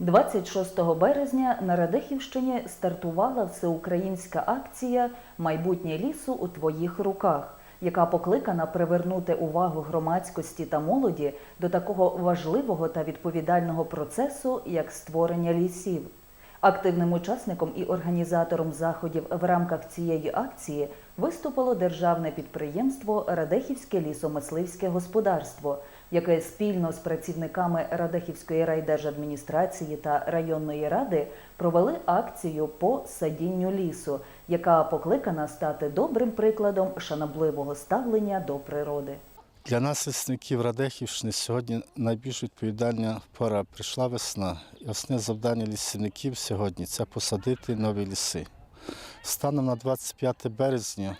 26 березня на Радехівщині стартувала всеукраїнська акція Майбутнє лісу у твоїх руках, яка покликана привернути увагу громадськості та молоді до такого важливого та відповідального процесу, як створення лісів. Активним учасником і організатором заходів в рамках цієї акції виступило державне підприємство Радехівське лісомисливське господарство, яке спільно з працівниками Радехівської райдержадміністрації та районної ради провели акцію по садінню лісу, яка покликана стати добрим прикладом шанобливого ставлення до природи. Для нас, лісників Радехівщини, сьогодні найбільш відповідальна пора. Прийшла весна. І основне завдання лісівників сьогодні це посадити нові ліси. Станом на 25 березня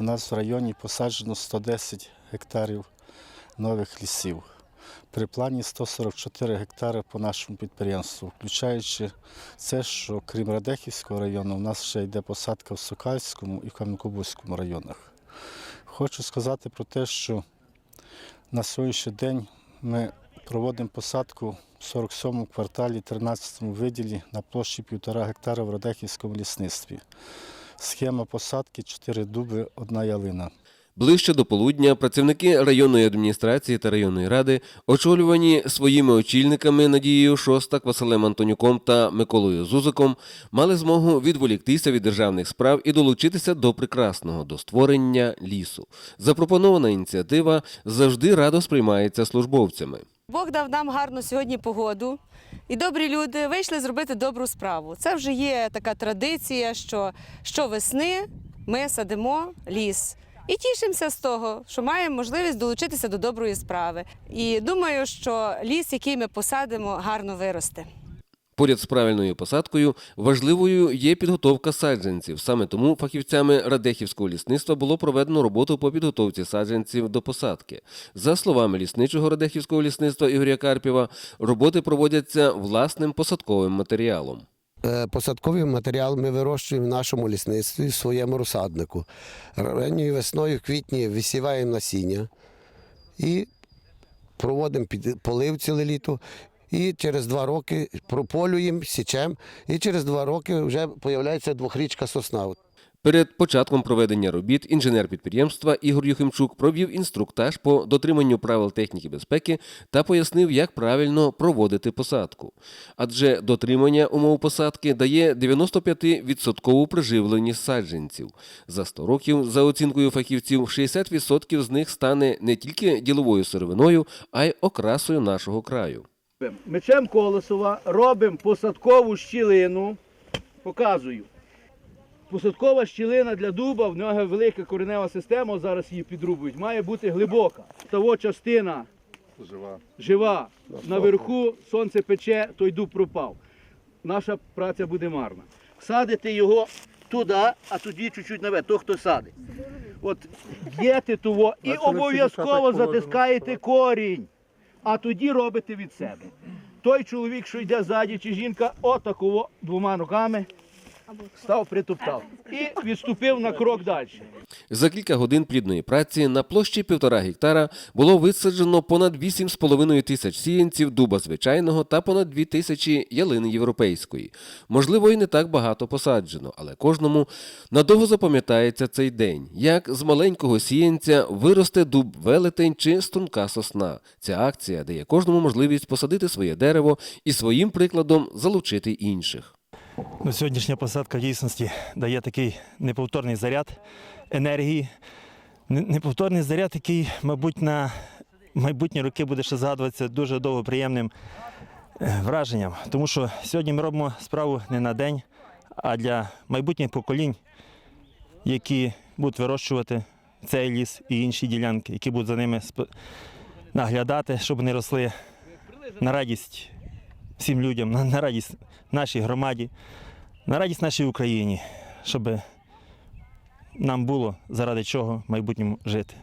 у нас в районі посаджено 110 гектарів нових лісів. При плані 144 гектари по нашому підприємству, включаючи це, що крім Радехівського району, у нас ще йде посадка в Сокальському і в Кам'янкобузькому районах. Хочу сказати про те, що на сьогоднішній день ми проводимо посадку в 47-му кварталі, 13-му виділі на площі 1,5 гектара в Радехівському лісництві. Схема посадки 4 дуби, одна ялина. Ближче до полудня працівники районної адміністрації та районної ради, очолювані своїми очільниками Надією Шостак, Василем Антонюком та Миколою Зузиком, мали змогу відволіктися від державних справ і долучитися до прекрасного до створення лісу. Запропонована ініціатива завжди радо сприймається службовцями. Бог дав нам гарну сьогодні погоду, і добрі люди вийшли зробити добру справу. Це вже є така традиція, що щовесни ми садимо ліс. І тішимося з того, що маємо можливість долучитися до доброї справи. І думаю, що ліс, який ми посадимо, гарно виросте. Поряд з правильною посадкою важливою є підготовка саджанців. Саме тому фахівцями Радехівського лісництва було проведено роботу по підготовці саджанців до посадки. За словами лісничого Радехівського лісництва Ігоря Карпєва, роботи проводяться власним посадковим матеріалом. Е, Посадковий матеріал ми вирощуємо в нашому лісництві в своєму розсаднику. Ранньою весною, в квітні висіваємо насіння і проводимо полив ціле літо. І через два роки прополюємо, січем, і через два роки вже з'являється двохрічка сосна. Перед початком проведення робіт інженер підприємства Ігор Юхимчук провів інструктаж по дотриманню правил техніки безпеки та пояснив, як правильно проводити посадку. Адже дотримання умов посадки дає 95% приживленість саджанців. За 100 років, за оцінкою фахівців, 60% з них стане не тільки діловою сировиною, а й окрасою нашого краю. Мечем Колесова робимо посадкову щілину. Показую. Посадкова щілина для дуба, в нього велика коренева система, зараз її підрубують, має бути глибока. Того частина жива. жива. Наверху сонце пече, той дуб пропав. Наша праця буде марна. Садите його туди, а тоді чуть-чуть наверх, то хто садить. От б'єте того і обов'язково затискаєте корінь а тоді робите від себе. Той чоловік, що йде ззаді, чи жінка, отаково двома руками став, притуптав і відступив на крок далі. За кілька годин плідної праці на площі півтора гектара було висаджено понад 8,5 тисяч сіянців дуба звичайного та понад 2 тисячі ялини європейської. Можливо, і не так багато посаджено, але кожному надовго запам'ятається цей день, як з маленького сіянця виросте дуб велетень чи струнка сосна. Ця акція дає кожному можливість посадити своє дерево і своїм прикладом залучити інших. Ну, сьогоднішня посадка в дійсності дає такий неповторний заряд енергії. Неповторний заряд, який, мабуть, на майбутні роки буде ще згадуватися дуже довго приємним е, враженням. Тому що сьогодні ми робимо справу не на день, а для майбутніх поколінь, які будуть вирощувати цей ліс і інші ділянки, які будуть за ними наглядати, щоб вони росли на радість всім людям, на, на радість нашій громаді, на радість нашій Україні, щоб нам було заради чого в майбутньому жити.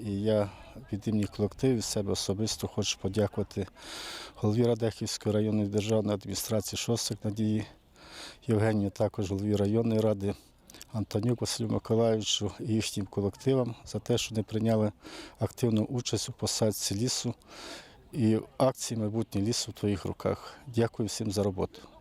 І я від імені колективу від себе особисто хочу подякувати голові Радехівської районної державної адміністрації Шостак Надії Євгенію, також голові районної ради Антонюк Василю Миколаївичу і їхнім колективам за те, що вони прийняли активну участь у посадці лісу. і акції майбутнє ліс у твоїх руках. Дякую всім за роботу.